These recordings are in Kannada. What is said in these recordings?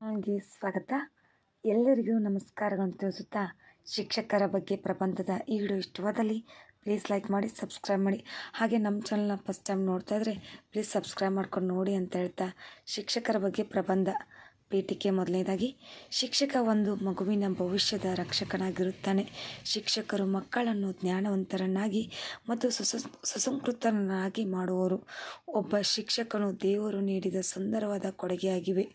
ಹಾಗೆ ಸ್ವಾಗತ. ಎಲ್ಲರಿಗೂ ನಮಸ್ಕಾರಗಳನ್ನು ತಿಳಿಸುತ್ತಾ, ಶಿಕ್ಷಕರ ಬಗ್ಗೆ ಪ್ರಬಂಧದ ಈ ವಿಡಿಯೋ ಇಷ್ಟವಾದಲ್ಲಿ ಪ್ಲೀಸ್ ಲೈಕ್ ಮಾಡಿ ಸಬ್ಸ್ಕ್ರೈಬ್ ಮಾಡಿ. ಹಾಗೆ ನಮ್ಮ ಚಾನಲ್ನ ಫಸ್ಟ್ ಟೈಮ್ ನೋಡ್ತಾ ಇದ್ದರೆ ಪ್ಲೀಸ್ ಸಬ್ಸ್ಕ್ರೈಬ್ ಮಾಡ್ಕೊಂಡು ನೋಡಿ ಅಂತ ಹೇಳ್ತಾ, ಶಿಕ್ಷಕರ ಬಗ್ಗೆ ಪ್ರಬಂಧ. ಪೀಠಿಕೆ ಮೊದಲನೇದಾಗಿ ಶಿಕ್ಷಕ ಒಂದು ಮಗುವಿನ ಭವಿಷ್ಯದ ರಕ್ಷಕನಾಗಿರುತ್ತಾನೆ. ಶಿಕ್ಷಕರು ಮಕ್ಕಳನ್ನು ಜ್ಞಾನವಂತರನ್ನಾಗಿ ಮತ್ತು ಸುಸ ಸುಸಂಸ್ಕೃತರನ್ನಾಗಿ ಮಾಡುವರು. ಒಬ್ಬ ಶಿಕ್ಷಕನು ದೇವರು ನೀಡಿದ ಸುಂದರವಾದ ಕೊಡುಗೆಯಾಗಿವೆ.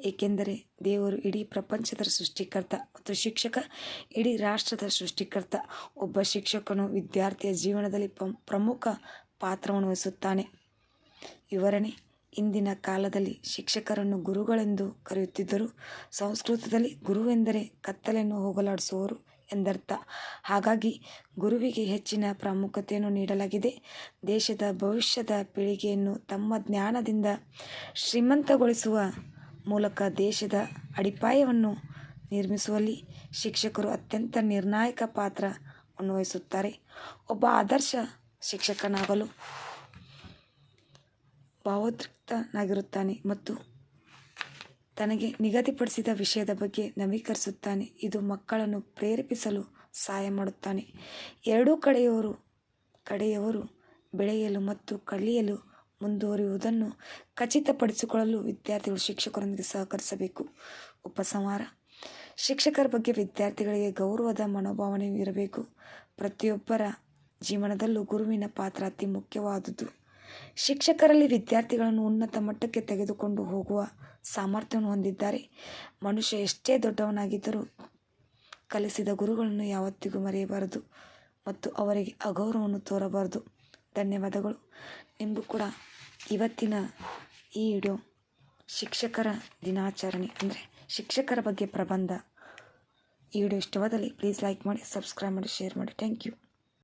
ಏಕೆಂದರೆ ದೇವರು ಇಡೀ ಪ್ರಪಂಚದ ಸೃಷ್ಟಿಕರ್ತ ಮತ್ತು ಶಿಕ್ಷಕ, ಇಡೀ ರಾಷ್ಟ್ರದ ಸೃಷ್ಟಿಕರ್ತ. ಒಬ್ಬ ಶಿಕ್ಷಕನು ವಿದ್ಯಾರ್ಥಿಯ ಜೀವನದಲ್ಲಿ ಪ್ರಮ್- ಪ್ರಮುಖ ಪಾತ್ರವನ್ನು ವಹಿಸುತ್ತಾನೆ. ವಿವರಣೆ ಇಂದಿನ ಕಾಲದಲ್ಲಿ ಶಿಕ್ಷಕರನ್ನು ಗುರುಗಳೆಂದು ಕರೆಯುತ್ತಿದ್ದರು ಸಂಸ್ಕೃತದಲ್ಲಿ ಗುರುವೆಂದರೆ ಕತ್ತಲೆಯನ್ನು ಹೋಗಲಾಡಿಸುವವರು ಎಂದರ್ಥ. ಹಾಗಾಗಿ ಗುರುವಿಗೆ ಹೆಚ್ಚಿನ ಪ್ರಾಮುಖ್ಯತೆಯನ್ನು ನೀಡಲಾಗಿದೆ. ದೇಶದ ಭವಿಷ್ಯದ ಪೀಳಿಗೆಯನ್ನು ತಮ್ಮ ಜ್ಞಾನದಿಂದ ಶ್ರೀಮಂತಗೊಳಿಸುವ ಮೂಲಕ ದೇಶದ ಅಡಿಪಾಯವನ್ನು ನಿರ್ಮಿಸುವಲ್ಲಿ ಶಿಕ್ಷಕರು ಅತ್ಯಂತ ನಿರ್ಣಾಯಕ ಪಾತ್ರವನ್ನು ವಹಿಸುತ್ತಾರೆ ಒಬ್ಬ ಆದರ್ಶ ಶಿಕ್ಷಕನಾಗಲು ಭಾವೋದ್ರಿಕ್ತನಾಗಿರುತ್ತಾನೆ ಮತ್ತು ತನಗೆ ನಿಗದಿಪಡಿಸಿದ ವಿಷಯದ ಬಗ್ಗೆ ನವೀಕರಿಸುತ್ತಾನೆ. ಇದು ಮಕ್ಕಳನ್ನು ಪ್ರೇರೇಪಿಸಲು ಸಹಾಯ ಮಾಡುತ್ತಾನೆ. ಎರಡೂ ಕಡೆಯವರು ಕಡೆಯವರು ಬೆಳೆಯಲು ಮತ್ತು ಕಲಿಯಲು ಮುಂದುವರಿಯುವುದನ್ನು ಖಚಿತಪಡಿಸಿಕೊಳ್ಳಲು ವಿದ್ಯಾರ್ಥಿಗಳು ಶಿಕ್ಷಕರೊಂದಿಗೆ ಸಹಕರಿಸಬೇಕು. ಉಪಸಂಹಾರ. ಶಿಕ್ಷಕರ ಬಗ್ಗೆ ವಿದ್ಯಾರ್ಥಿಗಳಿಗೆ ಗೌರವದ ಮನೋಭಾವನೆಯೂ ಇರಬೇಕು. ಪ್ರತಿಯೊಬ್ಬರ ಜೀವನದಲ್ಲೂ ಗುರುವಿನ ಪಾತ್ರ ಅತಿ ಮುಖ್ಯವಾದುದು. ಶಿಕ್ಷಕರಲ್ಲಿ ವಿದ್ಯಾರ್ಥಿಗಳನ್ನು ಉನ್ನತ ಮಟ್ಟಕ್ಕೆ ತೆಗೆದುಕೊಂಡು ಹೋಗುವ ಸಾಮರ್ಥ್ಯವನ್ನು ಹೊಂದಿದ್ದಾರೆ. ಮನುಷ್ಯ ಎಷ್ಟೇ ದೊಡ್ಡವನಾಗಿದ್ದರೂ ಕಲಿಸಿದ ಗುರುಗಳನ್ನು ಯಾವತ್ತಿಗೂ ಮರೆಯಬಾರದು ಮತ್ತು ಅವರಿಗೆ ಅಗೌರವವನ್ನು ತೋರಬಾರದು. ಧನ್ಯವಾದಗಳು. ನಿಮಗೂ ಕೂಡ ಇವತ್ತಿನ ಈ ವಿಡಿಯೋ ಶಿಕ್ಷಕರ ದಿನಾಚರಣೆ ಅಂದರೆ ಶಿಕ್ಷಕರ ಬಗ್ಗೆ ಪ್ರಬಂಧ. ಈ ವಿಡಿಯೋ ಇಷ್ಟವಾದಲ್ಲಿ ಪ್ಲೀಸ್ ಲೈಕ್ ಮಾಡಿ ಸಬ್ಸ್ಕ್ರೈಬ್ ಮಾಡಿ ಶೇರ್ ಮಾಡಿ. Thank you